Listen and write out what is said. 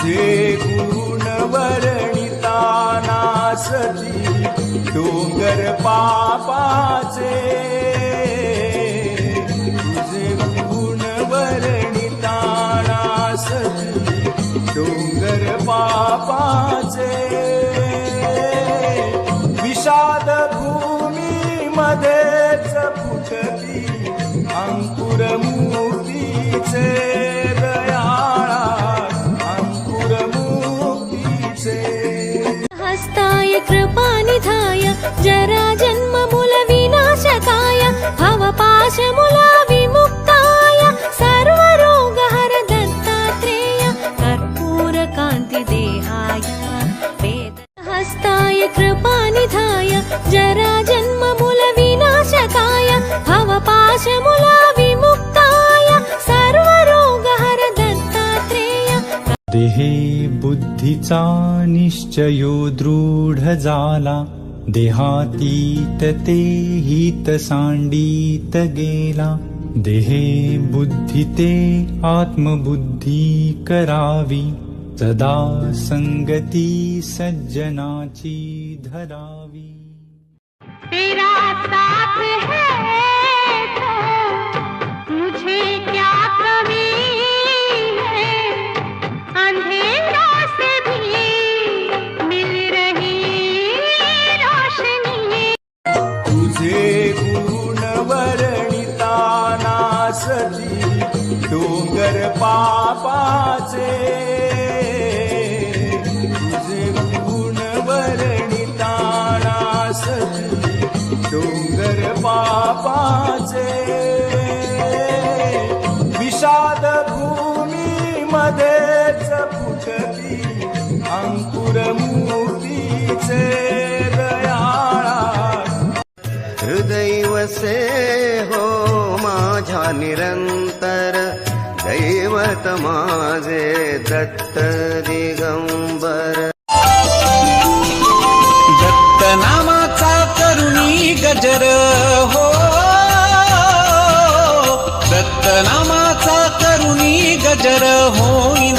तुझे गुण वर्णिताना सती डोंगर पापाचे. तुझे गुण वर्णिताना सती डोंगर पापाचे. विषाद भूमी मध्येच फुटती अंकुर मूर्तीचे కృపానిధాయ జరా జన్మముల వినాశకాయ భవపాశముల విముక్తాయ సర్వరోగహర దత్తాత్రేయ కర్పూర కాంతి దేహాయ వేద హస్తాయ కృపానిధాయ జరా देहे बुद्धीचा निश्चयो दृढ झाला देहातीत ते हित सांडीत गेला. देहे बुद्धी ते आत्मबुद्धी करावी सदा संगती सज्जनाची धरावी. तेरा साथ है सती डोंगर पापाचे. तुझे गुण वर्णिताना सती डोंगर पापाचे. विषाद भूमी मध्येच फुटती अंकुर मूर्तीचे दयाळा. हृदय वसे हो निरंतर दैवत माझे दत्त दिगंबर. दत्त नामाचा करुणी गजर हो. दत्त नामाचा करुणी गजर होईन.